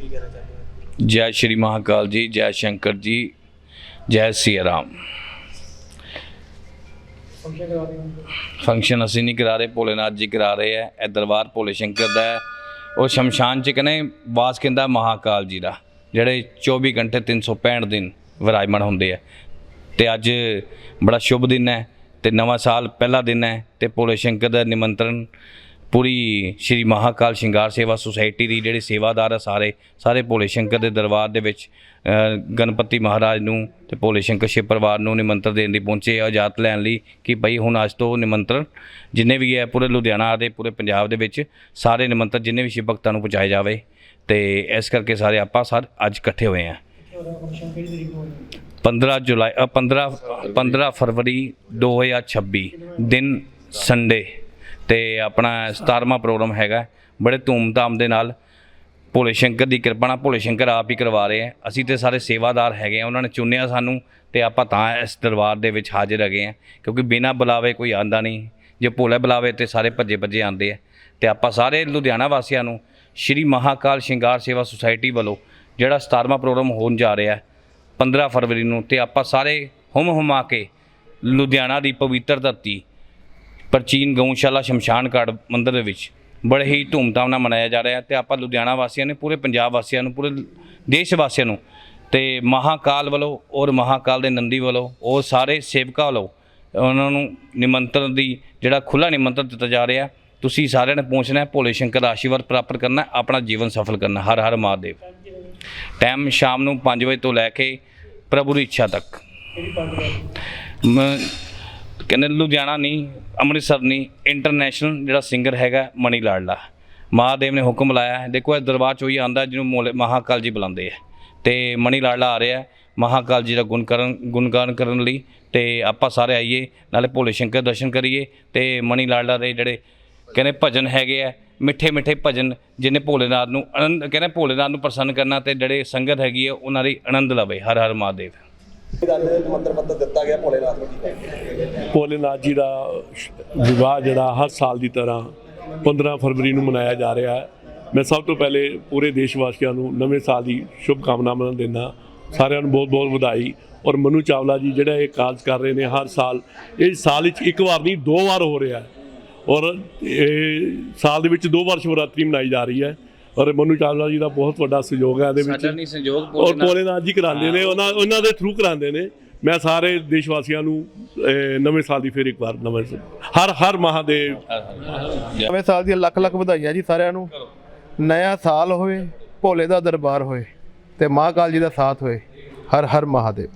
ਕੀ ਕਹਿਣਾ ਚਾਹੁੰਦੇ ਹੋ? ਜੈ ਸ਼੍ਰੀ ਮਹਾਕਾਲ ਜੀ ਜੈ ਸ਼ੰਕਰ ਜੀ ਜੈ ਸਿਆ ਰਾਮ। ਫੰਕਸ਼ਨ ਕਰਵਾ ਰਹੇ ਹੋ? ਫੰਕਸ਼ਨ ਅਸੀਂ ਨਹੀਂ ਕਰਾ ਰਹੇ ਭੋਲੇਨਾਥ ਜੀ ਕਰਾ ਰਹੇ ਹੈ ਇਹ ਦਰਬਾਰ ਭੋਲੇ ਸ਼ੰਕਰ ਦਾ ਹੈ। ਉਹ ਸ਼ਮਸ਼ਾਨ ਚ ਕਹਿੰਦੇ ਵਾਸ ਕਹਿੰਦਾ ਮਹਾਕਾਲ ਜੀ ਦਾ ਜਿਹੜੇ 24 ਘੰਟੇ 365 ਦਿਨ ਵਿਰਾਜਮਾਨ ਹੁੰਦੇ ਆ। ਤੇ ਅੱਜ ਬੜਾ ਸ਼ੁਭ ਦਿਨ ਹੈ ਤੇ ਨਵਾਂ ਸਾਲ ਪਹਿਲਾ ਦਿਨ ਹੈ ਤੇ ਭੋਲੇ ਸ਼ੰਕਰ ਦਾ ਨਿਮੰਤਰਣ ਪੂਰੀ ਸ਼੍ਰੀ ਮਹਾਕਾਲ ਸ਼ਿੰਗਾਰ ਸੇਵਾ ਸੁਸਾਇਟੀ ਦੀ ਜਿਹੜੇ ਸੇਵਾਦਾਰ ਆ ਸਾਰੇ ਸਾਰੇ ਭੋਲੇ ਸ਼ੰਕਰ ਦੇ ਦਰਬਾਰ ਦੇ ਵਿੱਚ ਗਣਪਤੀ ਮਹਾਰਾਜ ਨੂੰ ਤੇ ਭੋਲੇ ਸ਼ੰਕਰ ਸ਼ਿਵ ਪਰਿਵਾਰ ਨੂੰ ਨਿਮੰਤਰਣ ਦੇਣ ਲਈ ਪਹੁੰਚੇ ਆਜਾਦ ਲੈਣ ਲਈ ਕਿ ਭਈ ਹੁਣ ਅੱਜ ਤੋਂ ਨਿਮੰਤਰਣ ਜਿੰਨੇ ਵੀ ਹੈ ਪੂਰੇ ਲੁਧਿਆਣਾ ਦੇ, ਪੂਰੇ ਪੰਜਾਬ ਦੇ ਵਿੱਚ ਸਾਰੇ ਨਿਮੰਤਰਣ ਜਿੰਨੇ ਵੀ ਸ਼ਿਵ ਭਗਤਾਂ ਨੂੰ ਪਹੁੰਚਾਏ ਜਾਵੇ ਤੇ ਇਸ ਕਰਕੇ ਸਾਰੇ ਆਪਾਂ ਸਾਰੇ ਅੱਜ ਇਕੱਠੇ ਹੋਏ ਆ। ਕਿੱਥੇ ਹੋ ਰਿਹਾ ਫੰਕਸ਼ਨ ਕਿਹੜੀ ਤਰੀਕ ਨੂੰ ਹੋਣਾ 15 ਜੁਲਾਈ 15 15 ਫਰਵਰੀ 2026 ਦਿਨ ਸੰਡੇ ਤੇ ਆਪਣਾ 17ਵਾਂ ਪ੍ਰੋਗਰਾਮ ਹੈਗਾ ਬੜੇ ਧੂਮਧਾਮ ਦੇ ਨਾਲ ਭੋਲੇ ਸ਼ੰਕਰ ਦੀ ਕਿਰਪਾ ਨਾਲ ਭੋਲੇ ਸ਼ੰਕਰ ਆਪ ਹੀ ਕਰਵਾ ਰਹੇ ਆ ਅਸੀਂ ਤੇ ਸਾਰੇ ਸੇਵਾਦਾਰ ਹੈਗੇ ਆ ਉਹਨਾਂ ਨੇ ਚੁਣਿਆ ਸਾਨੂੰ ਤੇ ਆਪਾਂ ਤਾਂ ਇਸ ਦਰਬਾਰ ਦੇ ਵਿੱਚ ਹਾਜ਼ਰ ਹੈਗੇ ਆ ਕਿਉਂਕਿ ਬਿਨਾਂ ਬੁਲਾਵੇ ਕੋਈ ਆਂਦਾ ਨਹੀਂ। ਜੇ ਭੋਲੇ ਬੁਲਾਵੇ ਤੇ ਸਾਰੇ ਭੱਜੇ ਭੱਜੇ ਆਂਦੇ ਆ। ਤੇ ਆਪਾਂ ਸਾਰੇ ਲੁਧਿਆਣਾ ਵਾਸੀਆਂ ਨੂੰ ਸ਼੍ਰੀ ਮਹਾਕਾਲ ਸ਼ਿੰਗਾਰ ਸੇਵਾ ਸੁਸਾਇਟੀ ਵੱਲੋਂ ਜਿਹੜਾ 17ਵਾਂ ਪ੍ਰੋਗਰਾਮ ਹੋਣ ਜਾ ਰਿਹਾ ਹੈ 15 ਫਰਵਰੀ ਨੂੰ ਤੇ ਆਪਾਂ ਸਾਰੇ ਹੁਮ ਹੁਮਾ ਕੇ ਲੁਧਿਆਣਾ ਦੀ ਪਵਿੱਤਰ ਧਰਤੀ ਪ੍ਰਾਚੀਨ ਗਊਸ਼ਾਲਾ ਸ਼ਮਸ਼ਾਨ ਘਾਟ ਮੰਦਿਰ ਦੇ ਵਿੱਚ ਬੜੇ ਹੀ ਧੂਮਧਾਮ ਨਾਲ ਮਨਾਇਆ ਜਾ ਰਿਹਾ ਹੈ ਤੇ ਆਪਾਂ ਲੁਧਿਆਣਾ ਵਾਸੀਆਂ ਨੇ, ਪੂਰੇ ਪੰਜਾਬ ਵਾਸੀਆਂ ਨੂੰ, ਪੂਰੇ ਦੇਸ਼ ਵਾਸੀਆਂ ਨੂੰ ਤੇ ਮਹਾਕਾਲ ਵੱਲੋਂ ਔਰ ਮਹਾਕਾਲ ਦੇ ਨੰਦੀ ਵੱਲੋਂ ਔਰ ਸਾਰੇ ਸੇਵਕਾਂ ਵੱਲੋਂ ਉਹਨਾਂ ਨੂੰ ਨਿਮੰਤਰਣ ਦੀ ਜਿਹੜਾ ਖੁੱਲਾ ਨਿਮੰਤਰਣ ਦਿੱਤਾ ਜਾ ਰਿਹਾ ਤੁਸੀਂ ਸਾਰਿਆਂ ਨੇ ਪਹੁੰਚਣਾ ਹੈ, ਭੋਲੇ ਸ਼ੰਕਰ ਦਾ ਆਸ਼ੀਰਵਾਦ ਪ੍ਰਾਪਤ ਕਰਨਾ ਆਪਣਾ ਜੀਵਨ ਸਫਲ ਕਰਨਾ ਹਰ ਹਰ ਮਹਾਦੇਵ। ਟਾਈਮ ਸ਼ਾਮ ਨੂੰ 5 ਵਜੇ ਤੋਂ ਲੈ ਕੇ ਪ੍ਰਭੂ ਦੀ ਇੱਛਾ ਤੱਕ। ਮ- ਕਹਿੰਦੇ ਲੁਧਿਆਣਾ ਨਹੀਂ, ਅੰਮ੍ਰਿਤਸਰ ਨਹੀਂ ਇੰਟਰਨੈਸ਼ਨਲ ਜਿਹੜਾ ਸਿੰਗਰ ਹੈਗਾ ਮਣੀ ਲਾਡਲਾ। ਮਹਾਦੇਵ ਨੇ ਹੁਕਮ ਲਾਇਆ ਹੈ, ਦੇਖੋ ਇਹ ਦਰਬਾਰ 'ਚੋਂ ਹੀ ਆਂਦਾ ਜਿਹਨੂੰ ਮੋਲੇ ਮਹਾਕਾਲ ਜੀ ਬੁਲਾਉਂਦੇ ਆ ਤੇ ਮਣੀ ਲਾਡਲਾ ਆ ਰਿਹਾ ਹੈ, ਮਹਾਕਾਲ ਜੀ ਦਾ ਗੁਣ ਕਰਨ ਗੁਣਗਾਨ ਕਰਨ ਲਈ ਤੇ ਆਪਾਂ ਸਾਰੇ ਆਈਏ, ਨਾਲੇ ਭੋਲੇ ਸ਼ੰਕਰ ਦਰਸ਼ਨ ਕਰੀਏ ਤੇ ਮਣੀ ਲਾਡਲਾ ਦੇ ਜਿਹੜੇ ਕਹਿੰਦੇ ਭਜਨ ਹੈਗੇ ਆ ਮਿੱਠੇ ਮਿੱਠੇ ਭਜਨ, ਜਿਹਨੇ ਭੋਲੇਨਾਥ ਨੂੰ ਆਨੰਦ ਕਹਿੰਦੇ ਭੋਲੇਨਾਥ ਨੂੰ ਪ੍ਰਸੰਨ ਕਰਨਾ ਤੇ ਜਿਹੜੇ ਸੰਗਤ ਹੈਗੀ ਹੈ, ਉਹਨਾਂ ਦੀ ਆਨੰਦ ਲਵੇ, ਹਰ ਹਰ ਮਹਾਦੇਵ। ਮੰਤਰ ਪੱਤਰ ਦਿੱਤਾ ਗਿਆ ਭੋਲੇਨਾਥ ਨੂੰ ਕੀ ਭੋਲੇਨਾਥ ਜੀ ਦਾ ਵਿਵਾਹ ਜਿਹੜਾ ਹਰ ਸਾਲ ਦੀ ਤਰ੍ਹਾਂ 15 ਫਰਵਰੀ ਨੂੰ ਮਨਾਇਆ ਜਾ ਰਿਹਾ ਹੈ। ਮੈਂ ਸਭ ਤੋਂ ਪਹਿਲੇ ਪੂਰੇ ਦੇਸ਼ ਵਾਸੀਆਂ ਨੂੰ ਨਵੇਂ ਸਾਲ ਦੀ ਸ਼ੁਭ ਕਾਮਨਾਵਾਂ ਦਿੰਦਾ ਸਾਰਿਆਂ ਨੂੰ ਬਹੁਤ ਬਹੁਤ ਵਧਾਈ। ਔਰ ਮਨੂ ਚਾਵਲਾ ਜੀ ਜਿਹੜਾ ਇਹ ਕਾਰਜ ਕਰ ਰਹੇ ਨੇ ਹਰ ਸਾਲ, ਇਹ ਸਾਲ ਵਿੱਚ ਇੱਕ ਵਾਰ ਨਹੀਂ, ਦੋ ਵਾਰ ਹੋ ਰਿਹਾ ਔਰ ਇਹ ਸਾਲ ਦੇ ਵਿੱਚ ਦੋ ਵਾਰ ਸ਼ਿਵਰਾਤਰੀ ਮਨਾਈ ਜਾ ਰਹੀ ਹੈ। ਔਰ ਮਨੂ ਚਾਵਲਾ ਜੀ ਦਾ ਬਹੁਤ ਵੱਡਾ ਸਹਿਯੋਗ ਹੈ ਇਹਦੇ ਵਿੱਚ। ਸਾਡਾ ਨਹੀਂ ਸੰਯੋਗ ਔਰ ਭੋਲੇਨਾਥ ਜੀ ਕਰਾਉਂਦੇ ਨੇ ਉਹਨਾਂ ਉਹਨਾਂ ਦੇ ਥਰੂ ਕਰਾਉਂਦੇ ਨੇ। ਮੈਂ ਸਾਰੇ ਦੇਸ਼ ਵਾਸੀਆਂ ਨੂੰ ਨਵੇਂ ਸਾਲ ਦੀ ਫਿਰ ਇੱਕ ਵਾਰ ਨਵੇਂ ਹਰ ਹਰ ਮਹਾਦੇਵ ਨਵੇਂ ਸਾਲ ਦੀਆਂ ਲੱਖ ਲੱਖ ਵਧਾਈਆਂ ਜੀ ਸਾਰਿਆਂ ਨੂੰ। ਨਇਆ ਸਾਲ ਹੋਵੇ ਭੋਲੇ ਦਾ ਦਰਬਾਰ ਹੋਏ ਤੇ ਮਹਾਕਾਲ ਜੀ ਦਾ ਸਾਥ ਹੋਏ। ਹਰ ਹਰ ਮਹਾਦੇਵ।